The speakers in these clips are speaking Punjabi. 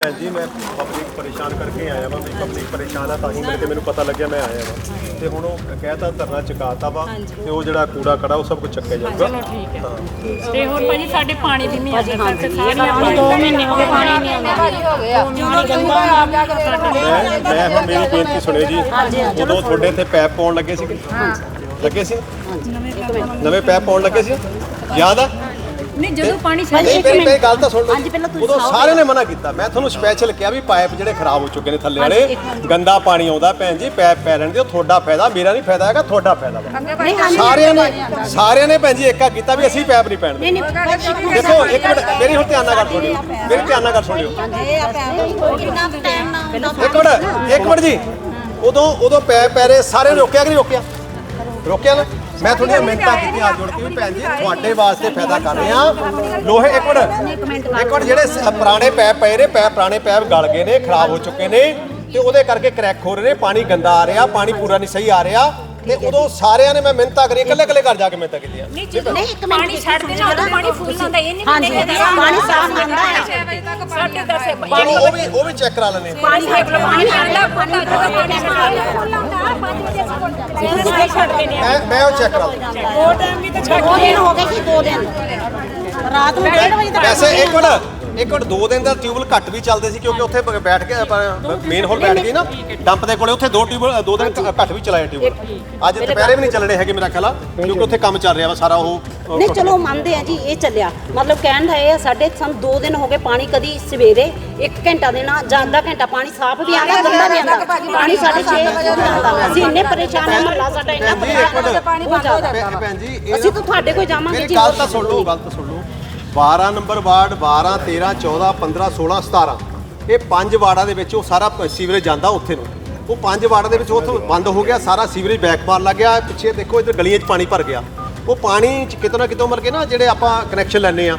ਭੈਣ ਜੀ ਮੈਂ ਪਬਲਿਕ ਪਰੇਸ਼ਾਨ ਕਰਕੇ ਆਇਆ ਵਾਂ ਵੀ ਪਬਲਿਕ ਪਰੇਸ਼ਾਨ ਆ ਤਾਂ ਹੀ ਕਰਕੇ ਮੈਨੂੰ ਪਤਾ ਲੱਗਿਆ ਮੈਂ ਆਇਆ ਵਾਂ। ਤੇ ਹੁਣ ਉਹ ਕਹਿਤਾ ਧਰਨਾ ਚੁਕਾਤਾ ਵਾ ਤੇ ਉਹ ਜਿਹੜਾ ਕੂੜਾ ਕੜਾ ਉਹ ਸਭ ਕੁਝ ਚੱਕਿਆ ਜਾਊਗਾ। ਚਲੋ ਠੀਕ ਹੈ। ਤੇ ਹੁਣ ਭਾਜੀ ਸਾਡੇ ਪਾਣੀ ਦੀ ਨਹੀਂ ਆਉਂਦੀ ਕਰਕੇ ਸਾਰੀਆਂ ਹੁਣ 2 ਮਹੀਨੇ ਹੋ ਗਏ ਪਾਣੀ ਨਹੀਂ ਆਉਂਦਾ। ਮੈਂ ਮੈਂ ਹੁਣ ਮੇਰੀ ਬੇਨਤੀ ਸੁਣਿਓ ਜੀ ਉਦੋਂ ਤੁਹਾਡੇ ਇੱਥੇ ਪੈਪ ਪਾਉਣ ਲੱਗੇ ਸੀਗੇ। ਲੱਗੇ ਸੀ? ਨਵੇਂ ਪੈਪ ਪਾਉਣ ਲੱਗੇ ਸੀ? ਯਾਦ ਆ? ਨਹੀਂ ਜਦੋਂ ਪਾਣੀ ਛੱਡ ਨਹੀਂ ਮੇਰੀ ਮੇਰੀ ਗੱਲ ਤਾਂ ਸੁਣ ਲਓ ਹਾਂਜੀ, ਪਹਿਲਾਂ ਤੁਸੀਂ ਉਦੋਂ ਸੁਣਾਓ। ਸਾਰਿਆਂ ਨੇ ਮਨਾ ਕੀਤਾ। ਮੈਂ ਤੁਹਾਨੂੰ ਸਪੈਸ਼ਲ ਕਿਹਾ ਵੀ ਪਾਈਪ ਜਿਹੜੇ ਖਰਾਬ ਹੋ ਚੁੱਕੇ ਨੇ ਥੱਲੇ ਵਾਲੇ ਗੰਦਾ ਪਾਣੀ ਆਉਂਦਾ ਭੈਣ ਜੀ ਪੈਪ ਪੈ ਲੈਣ ਦਿਓ ਤੁਹਾਡਾ ਫਾਇਦਾ ਮੇਰਾ ਨਹੀਂ ਫਾਇਦਾ ਹੈਗਾ ਤੁਹਾਡਾ ਫਾਇਦਾ ਵਾ। ਸਾਰਿਆਂ ਨੇ ਸਾਰਿਆਂ ਨੇ ਭੈਣ ਜੀ ਏਕਾ ਕੀਤਾ ਵੀ ਅਸੀਂ ਪੈਪ ਨਹੀਂ ਪੈਣ ਦੇ ਨਹੀਂ ਦੇਖੋ ਇੱਕ ਮਿੰਟ ਮੇਰੀ ਹੁਣ ਧਿਆਨ ਨਾਲ ਗੱਲ ਸੁਣਿਓ। ਮੇਰੀ ਧਿਆਨ ਨਾਲ ਗੱਲ ਸੁਣਿਓ। ਕਿੰਨਾ ਟਾਈਮ ਨਾ ਇੱਕ ਮਿੰਟ ਇੱਕ ਮਿੰਟ ਜੀ। ਉਦੋਂ ਉਦੋਂ ਪੈ ਪੈ ਰਹੇ ਸਾਰਿਆਂ ਨੇ ਰੋਕਿਆ ਕਿ ਨਹੀਂ ਰੋਕਿਆ? ਰੋਕਿਆ ਨਾ। ਮੈਂ ਤੁਹਾਡੀਆਂ ਮਿਹਨਤਾਂ ਕੀਤੀਆਂ ਜੁੜ ਕੇ ਵੀ ਭੈਣ ਜੀ ਤੁਹਾਡੇ ਵਾਸਤੇ ਫਾਇਦਾ ਕਰ ਰਹੇ ਆ ਲੋਹੇ ਇੱਕ ਮਿੰਟ ਇੱਕ ਮਿੰਟ ਜਿਹੜੇ ਸ- ਪੁਰਾਣੇ ਪੈਪ ਪਏ ਨੇ ਪੈਪ ਪੁਰਾਣੇ ਪੈਪ ਗਲ ਗਏ ਨੇ ਖਰਾਬ ਹੋ ਚੁੱਕੇ ਨੇ ਤੇ ਉਹਦੇ ਕਰਕੇ ਕਰੈਕ ਹੋ ਰਹੇ ਨੇ ਪਾਣੀ ਗੰਦਾ ਆ ਰਿਹਾ ਪਾਣੀ ਪੂਰਾ ਨਹੀਂ ਸਹੀ ਆ ਰਿਹਾ। ਤੇ ਉਦੋਂ ਸਾਰਿਆਂ ਨੇ ਮੈਂ ਮਿਹਨਤਾਂ ਕਰੀ ਇਕੱਲੇ ਇਕੱਲੇ ਘਰ ਜਾ ਕੇ ਮਿਹਨਤਾਂ ਕੀਤੀਆਂ। ਨਹੀਂ ਜਦੋਂ ਨਹੀਂ, ਇੱਕ ਮਿੰਟ ਪਾਣੀ ਛੱਡ ਦੇਣਾ ਉਦੋਂ ਪਾਣੀ ਫੁੱਲ ਆਉਂਦਾ ਇਹ ਨਹੀਂ ਹਾਂਜੀ, ਪਾਣੀ ਸਾਫ਼ ਆਉਂਦਾ ਹੈ। ਸਾਡੇ ਦਸੇ ਚਲੋ ਉਹ ਵੀ ਉਹ ਵੀ ਚੈੱਕ ਕਰਾ ਲੈਣੇ ਪਾਣੀ ਦੇਖ ਲਓ ਪਾਣੀ ਆਉਂਦਾ ਪਾਣੀ ਆਉਂਦਾ ਪਾਣੀ ਛੱਡ ਦੇਣੇ ਮੈਂ ਮੈਂ ਉਹ ਚੈੱਕ ਕਰਾ ਲੈਣਾ ਦੋ ਟਾਈਮ ਵੀ ਤਾਂ ਛੱਡ ਦੋ ਦਿਨ ਹੋ ਗਏ ਜੀ ਦੋ ਦਿਨ। ਰਾਤ ਨੂੰ 1:30 ਵਜੇ ਤੱਕ ਵੈਸੇ ਇੱਕ ਮਿੰਟ। ਇੱਕ ਮਿੰਟ ਦੋ ਦਿਨ ਦਾ ਟਿਊਬਲ ਘੱਟ ਵੀ ਚੱਲਦੇ ਸੀ ਕਿਉਂਕਿ ਉੱਥੇ ਬੈਠ ਕੇ ਮੇਨ ਹੋਲ ਬੈਠ ਗਈ ਨਾ ਡੰਪ ਦੇ ਕੋਲੇ ਉੱਥੇ ਦੋ ਟਿਊਬਲ ਦੋ ਦਿਨ ਘੱਟ ਵੀ ਚਲਾਏ ਟਿਊਬਲ ਅੱਜ ਦੁਪਹਿਰੇ ਵੀ ਨਹੀਂ ਚੱਲਣੇ ਹੈਗੇ ਮੇਰਾ ਖਿਆਲ ਆ ਕਿਉਂਕਿ ਉੱਥੇ ਕੰਮ ਚੱਲ ਰਿਹਾ ਵਾ ਸਾਰਾ ਉਹ ਨਹੀਂ ਚਲੋ ਮੰਨਦੇ ਆ ਜੀ ਇਹ ਚੱਲਿਆ। ਮਤਲਬ ਕਹਿਣ ਦਾ ਇਹ ਆ ਸਾਡੇ ਸਾਨੂੰ 2 ਦਿਨ ਹੋ ਗਏ ਪਾਣੀ ਕਦੀ ਸਵੇਰੇ 1 ਘੰਟਾ ਦੇਣਾ ਜਾਂ ਅੱਧਾ ਘੰਟਾ ਪਾਣੀ ਸਾਫ਼ ਵੀ ਆਉਂਦਾ ਗੰਦਾ ਵੀ ਆਉਂਦਾ। ਪਾਣੀ ਸਾਡੇ 6 ਵਜੇ ਅਸੀਂ ਇੰਨੇ ਪਰੇਸ਼ਾਨ ਹਾਂ ਮਹੱਲਾ ਸਾਡਾ ਇੰਨਾ ਭੈਣ ਜੀ ਇੱਕ ਮਿੰਟ। ਬਹੁਤ ਜ਼ਿਆਦਾ ਭੈ- ਭੈਣ ਜੀ ਇਹ ਅਸੀਂ ਤਾਂ ਤੁਹਾਡੇ ਕੋਲ ਜਾਵਾਂਗੇ ਮੇਰੀ ਜੀ ਗੱਲ ਤਾਂ ਸੁਣ ਲਓ ਗੱਲ ਤਾਂ ਸੁਣ ਲਓ। 12 ਨੰਬਰ ਵਾਰਡ 12 13 14 15 16 17 ਇਹ ਪੰਜ ਵਾਰਡਾਂ ਦੇ ਵਿੱਚ ਉਹ ਸਾਰਾ ਸੀਵਰੇਜ ਜਾਂਦਾ ਉੱਥੇ ਨੂੰ। ਉਹ ਪੰਜ ਵਾਰਡਾਂ ਦੇ ਵਿੱਚ ਉੱਥੋਂ ਬੰਦ ਹੋ ਗਿਆ, ਸਾਰਾ ਸੀਵਰੇਜ ਬੈਕ ਮਾਰ ਲੱਗ ਗਿਆ। ਪਿੱਛੇ ਦੇਖੋ, ਇੱਧਰ ਗਲੀਆਂ 'ਚ ਪਾਣੀ ਭਰ ਗਿਆ। ਉਹ ਪਾਣੀ 'ਚ ਕਿਤੋਂ ਨਾ ਕਿਤੋਂ ਮਰ ਕੇ ਨਾ ਜਿਹੜੇ ਆਪਾਂ ਕਨੈਕਸ਼ਨ ਲੈਣੇ ਆ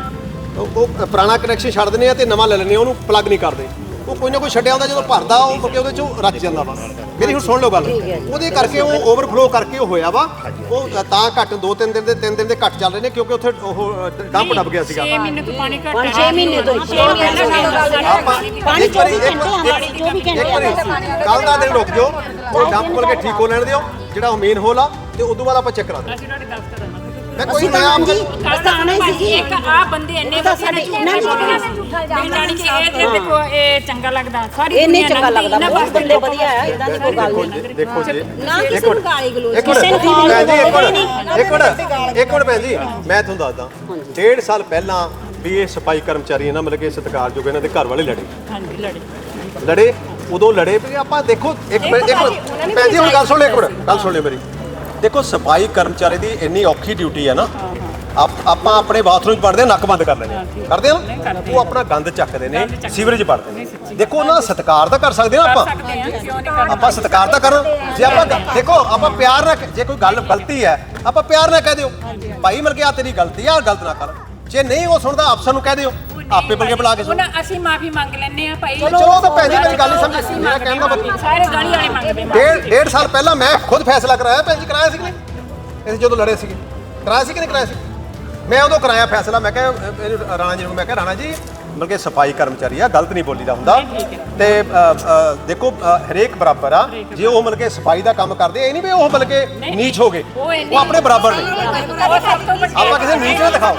ਉਹ ਪੁਰਾਣਾ ਕਨੈਕਸ਼ਨ ਛੱਡ ਦਿੰਦੇ ਆ ਤੇ ਨਵਾਂ ਲੈ ਲੈਂਦੇ ਆ ਉਹਨੂੰ ਪਲੱਗ ਨਹੀਂ ਕਰਦੇ। ਉਹ ਕੋਈ ਨਾ ਕੋਈ ਛੱਡਿਆ ਹੁੰਦਾ ਜਦੋਂ ਭਰਦਾ ਉਹ ਮੁੜ ਕੇ ਉਹਦੇ ਚੋਂ ਰਚ ਜਾਂਦਾ ਵਾ। ਮੇਰੀ ਹੁਣ ਸੁਣ ਲਓ ਗੱਲ। ਉਹਦੇ ਕਰਕੇ ਉਹ ਓਵਰਫਲੋ ਕਰਕੇ ਉਹ ਹੋਇਆ ਵਾ। ਉਹ ਤਾਂ ਘੱਟ ਦੋ ਤਿੰਨ ਦਿਨ ਦੇ ਤਿੰਨ ਦਿਨ ਦੇ ਘੱਟ ਚੱਲ ਰਹੇ ਨੇ ਕਿਉਂਕਿ ਉੱਥੇ ਉਹ ਡੰਪ ਡੱਬ ਗਿਆ ਸੀਗਾ। 6 ਮਹੀਨੇ ਤੋਂ ਪਾਣੀ ਘੱਟ ਪੰਜ ਛੇ ਮਹੀਨੇ ਤੋਂ ਹੀ। ਛੇ ਮਹੀਨੇ ਤੋਂ ਆਪਾਂ ਪਾਣੀ ਇੱਕ ਵਾਰੀ 24 ਇੱਕ ਘੰਟੇ ਆਉਂਦਾ, 24 ਘੰਟੇ ਕੱਲ ਦਾ ਦਿਨ ਰੁਕ ਜਾਓ ਉਹ ਡੰਪ ਖੋਲ ਕੇ ਠੀਕ ਹੋ ਲੈਣ ਦਿਓ ਜਿਹੜਾ ਉਹ ਮੇਨ ਹੋਲ ਆ ਤੇ ਉਦੋਂ ਬਾਅਦ ਆਪਾਂ ਚੈੱਕ ਕਰਾ ਦਿੰਦੇ ਅਸੀਂ ਤਾਂ ਹਾਂਜੀ ਅਸੀਂ ਤਾਂ ਆਉਣਾ ਹੀ ਸੀ ਇੱਕ ਆ ਬੰਦੇ ਇੰਨੇ ਤਾਂ ਵਧੀਆ ਸਾਡੇ ਨੇ। ਇਹਨਾਂ ਦੀ ਜਾਣੀ ਕਿ ਇਹ ਤੇ ਦੇਖੋ ਇਹ ਚੰਗਾ ਲੱਗਦਾ ਸਾਰੀ ਇਹ ਨਹੀਂ ਚੰਗਾ ਲੱਗਦਾ ਬਹੁਤ ਬੰਦੇ ਵਧੀਆ ਆ ਇਦਾਂ ਦੀ ਕੋਈ ਗੱਲ ਦੇਖੋ ਨਹੀਂ। ਜੀ ਦੇਖੋ ਜੀ। ਨਾ ਕਿਸੇ ਨੂੰ ਗਾਲੀ ਗਲੋਚ ਇੱਕ ਮਿੰਟ। ਕਿਸੇ ਨੂੰ ਭੈਣ ਜੀ ਇੱਕ ਗਾਲੀ ਮਿੰਟ। ਇੱਕ ਮਿੰਟ। ਇੱਕ ਮਿੰਟ ਭੈਣ ਜੀ ਮੈਂ ਤੁਹਾਨੂੰ ਦੱਸਦਾ। ਡੇਢ ਸਾਲ ਪਹਿਲਾਂ ਵੀ ਇਹ ਸਫ਼ਾਈ ਕਰਮਚਾਰੀ ਇਹਨਾਂ ਮਤਲਬ ਕਿ ਸਤਿਕਾਰਯੋਗ ਇਹਨਾਂ ਦੇ ਘਰ ਵਾਲੇ ਲੜੇ। ਹਾਂਜੀ ਲੜੀ। ਲੜੇ ਉਦੋਂ ਲੜੇ ਵੀ ਆਪਾਂ ਦੇਖੋ ਇੱਕ ਮਿੰਟ ਇੱਕ ਮਿੰਟ। ਭੈਣ ਜੀ ਹੁਣ ਗੱਲ ਸੁਣ ਲਿਓ ਇੱਕ ਮਿੰਟ। ਗੱਲ ਸੁਣ ਲਿਓ ਮੇਰੀ। ਦੇਖੋ ਸਫ਼ਾਈ ਕਰਮਚਾਰੀ ਦੀ ਇੰਨੀ ਔਖੀ ਡਿਊਟੀ ਹੈ ਨਾ। ਆਪ- ਆਪਾਂ ਆਪਣੇ ਬਾਥਰੂਮ 'ਚ ਵੜਦੇ ਹਾਂ, ਨੱਕ ਬੰਦ ਕਰ ਲੈਂਦੇ ਹਾਂ। ਕਰਦੇ ਆ ਨਾ? ਉਹ ਆਪਣਾ ਗੰਦ ਚੱਕਦੇ ਨੇ ਸੀਵਰੇਜ ਵੜਦੇ ਨੇ। ਦੇਖੋ ਉਹਨਾਂ ਦਾ ਸਤਿਕਾਰ ਤਾਂ ਕਰ ਸਕਦੇ ਆ ਆਪਾਂ। ਸਕਦੇ ਆ ਕਿਉਂ ਨਹੀਂ ਕਰਦੇ ਆਪਾਂ ਸਤਿਕਾਰ ਤਾਂ ਕਰਨ ਜੇ ਆਪਾਂ ਦੇਖੋ ਆਪਾਂ ਪਿਆਰ ਨਾਲ ਜੇ ਕੋਈ ਗੱਲ ਗਲਤੀ ਹੈ ਆਪਾਂ ਪਿਆਰ ਨਾਲ ਕਹਿ ਦਿਓ। ਭਾਈ ਮਿਲ ਕੇ ਆ ਤੇਰੀ ਗਲਤੀ ਆ ਗਲਤ ਨਾ ਕਰ। ਜੇ ਨਹੀਂ ਉਹ ਸੁਣਦਾ ਅਫਸਰ ਨੂੰ ਕਹਿ ਦਿਓ। ਆਪੇ ਬਲਕੇ ਬੁਲਾ ਕੇ ਸੁਣ ਉਹਨਾਂ ਅਸੀਂ ਮਾਫੀ ਮੰਗ ਲੈਣੇ ਆ ਭਾਈ। ਚਲੋ ਉਹ ਤਾਂ ਜੀ ਮੇਰੀ ਗੱਲ ਨਹੀਂ ਸਮਝੀ ਮੇਰਾ ਕਹਿਣ ਦਾ ਮਤਲਬ ਸਾਰੇ ਗਾਲੀ ਵਾਲੇ ਮੰਗਦੇ। ਡੇਢ ਡੇਢ ਸਾਲ ਪਹਿਲਾਂ ਮੈਂ ਖੁਦ ਫੈਸਲਾ ਕਰਾਇਆ ਭੈਣ ਜੀ ਕਰਾਇਆ ਸੀ ਕਿ ਨਹੀਂ? ਅਸੀਂ ਜਦੋਂ ਲੜੇ ਸੀਗੇ। ਕਰਾਇਆ ਸੀ ਕਿ ਨਹੀਂ ਕਰਾਇਆ ਸੀ? ਮੈਂ ਉਦੋਂ ਕਰਾਇਆ ਫੈਸਲਾ ਮੈਂ ਕਿਹਾ ਰਾਣਾ ਜੀ ਨੂੰ ਮੈਂ ਕਿਹਾ ਰਾਣਾ ਜੀ ਬਲਕਿ ਸਫ਼ਾਈ ਕਰਮਚਾਰੀ ਆ ਗਲਤ ਨਹੀਂ ਬੋਲੀਦਾ ਹੁੰਦਾ। ਤੇ ਦੇਖੋ ਹਰੇਕ ਬਰਾਬਰ ਆ। ਜੇ ਉਹ ਮਤਲਬ ਕਿ ਸਫ਼ਾਈ ਦਾ ਕੰਮ ਕਰਦੇ ਇਹ ਨਹੀਂ ਵੀ ਉਹ ਮਤਲਬ ਕਿ ਨੀਚ ਹੋ ਗਏ। ਉਹ ਆਪਣੇ ਬਰਾਬਰ ਨੇ। ਉਹ ਸਭ ਤੋਂ ਵੱਡੇ ਆਪਾਂ ਕਿਸੇ ਨੂੰ ਨੀਚ ਨਾ ਦਿਖਾਓ।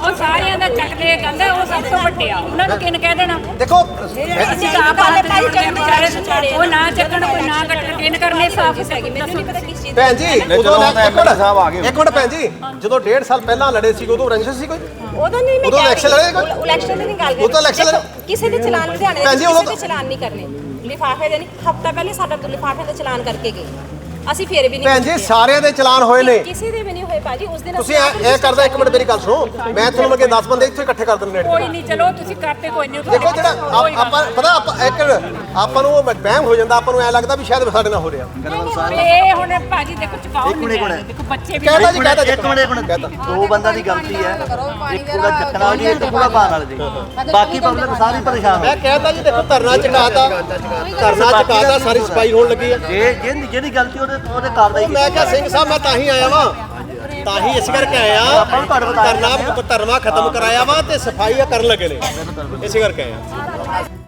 ਉਹ ਸਾਰਿਆਂ ਦਾ ਚੱਕਦੇ ਕਹਿੰਦਾ ਉਹ ਸਭ ਤੋਂ ਵੱਡੇ ਆ। ਉਹਨਾਂ ਨੂੰ ਕਿਨ ਕਹਿ ਦੇਣਾ? ਦੇਖੋ ਅਸੀਂ ਤਾਂ ਆਪ ਹੱਥ ਜੋੜਦੇ ਆ ਵਿਚਾਰੇ ਉਹ ਨਾ ਚੱਕਣ ਕੋਈ ਨਾ ਕੱਟਣ ਕਿਨ ਕਰਨੇ ਸਾਫ਼ ਹੈਗੀ ਮੈਨੂੰ ਨਹੀਂ ਪਤਾ ਕਿਸ ਚੀਜ਼ ਭੈਣ ਜੀ ਉਦੋਂ ਚਲੋ ਨਾ ਤਾਂ ਇੱਕ ਮਿੰਟ MLA ਸਾਹਿਬ ਆ ਗਏ। ਇੱਕ ਮਿੰਟ ਭੈਣ ਜੀ ਜਦੋਂ ਡੇਢ ਸਾਲ ਪਹਿਲਾਂ ਲੜੇ ਸੀ ਉਦੋਂ ਰੰਜਿਸ਼ ਸੀ ਕੋਈ? ਉਦੋਂ ਨਹੀਂ ਮੈਂ ਉਦੋਂ election ਲੜੇਗਾ? election ਦੀ ਨਹੀਂ ਗੱਲ ਉਹ ਤਾਂ election ਦੇਖੋ, ਕਿਸੇ ਦੇ ਚਲਾਨ ਲੁਧਿਆਣੇ ਭੈਣ ਦੇ ਜੀ, ਕਿਸੇ ਉਦੋਂ ਦੇ ਚਲਾਨ ਨਹੀਂ ਕਰਨੇ। ਲਿਫਾਫੇ ਦੇ ਨਹੀਂ ਹਫਤਾ ਪਹਿਲੇ ਸਾਡਾ ਲਿਫਾਫੇ ਦਾ ਚਲਾਨ ਕਰਕੇ ਗਏ। ਅਸੀਂ ਫੇਰ ਵੀ ਨਹੀਂ ਭੈਣ ਜੀ। ਸਾਰਿਆਂ ਦੇ ਚਲਾਨ ਹੋਏ ਨੇ। ਕਿਸੇ ਦੇ ਵੀ ਨਹੀਂ ਹੋਏ ਭਾਜੀ ਉਸ ਦਿਨ ਤੁਸੀਂ ਇਹ ਕਰਦਾ ਇੱਕ ਮਿੰਟ ਮੇਰੀ ਗੱਲ ਸੁਣੋ। ਮੈਂ ਤੁਹਾਨੂੰ ਲੱਗੇ 10 ਬੰਦੇ ਇੱਥੇ ਇਕੱਠੇ ਕਰ ਦਿੰਦੇ ਨੇ ਕੋਈ ਨਹੀਂ ਚਲੋ ਤੁਸੀਂ ਕਰਤੇ ਕੋਈ ਨਹੀਂ ਦੇਖੋ ਜਿਹੜਾ ਆਪ- ਪਤਾ ਆਪਾਂ ਇੱਕ ਆਪਾਂ ਨੂੰ ਉਹ ਵਹਿਮ ਹੋ ਜਾਂਦਾ ਆਪਾਂ ਨੂੰ ਐ ਲੱਗਦਾ ਵੀ ਸ਼ਾਇਦ ਸਾਡੇ ਨਾਲ ਹੋ ਰਿਹਾ। ਇਹ ਹੁਣ ਭਾਜੀ ਦੇਖੋ ਚੁਕਾਓ ਨਹੀਂ। ਦੇਖੋ ਬੱਚੇ ਵੀ ਕਹਿਤਾ ਜੀ ਇੱਕ ਮਿੰਟ ਇੱਕ ਮਿੰਟ ਇੱਕ ਮਿੰਟ। ਦੋ ਬੰਦਾ ਦੀ ਗਲਤੀ ਹੈ। ਇੱਕ ਪੂਰਾ ਚੱਕਣਾ ਵਾਲੀ ਇੱਕ ਪੂਰਾ ਪਾਣ ਵਾਲੀ ਦੀ ਬਾਕੀ ਪਬਲਿਕ ਸਾਰੀ ਪਰੇਸ਼ਾਨ ਮੈਂ ਹੈ ਕਹਿਤਾ ਜੀ ਦੇਖੋ ਧਰਨਾ ਚਕਾਤਾ। ਧਰਨਾ ਚਕਾਤਾ ਸਾਰੀ ਸਫ਼ਾਈ ਹੋਣ ਲੱਗੀ ਹੈ। ਜੇ ਜਿਹਦੀ ਗਲਤੀ ਉਹਦੇ ਉਹਦੇ ਕਾਰਵਾਈ ਮੈਂ ਕਿਹਾ ਸਿੰਘ ਸਾਹਿਬ ਮੈਂ ਤਾਂ ਹੀ ਆਇਆ ਵਾਂ। ਤਾਂ ਹੀ ਇਸ ਕਰਕੇ ਆਏ ਆ ਆਪਾਂ ਨੂੰ ਤੁਹਾਡੇ ਬਤਾ ਰਹੇ ਧਰਨਾ ਧਰਨਾ ਖਤਮ ਕਰਾਇਆ ਵਾ ਤੇ ਸਫ਼ਾਈ ਕਰਨ ਲੱਗੇ ਨੇ। ਇਸੇ ਕਰਕੇ ਆਏ ਆ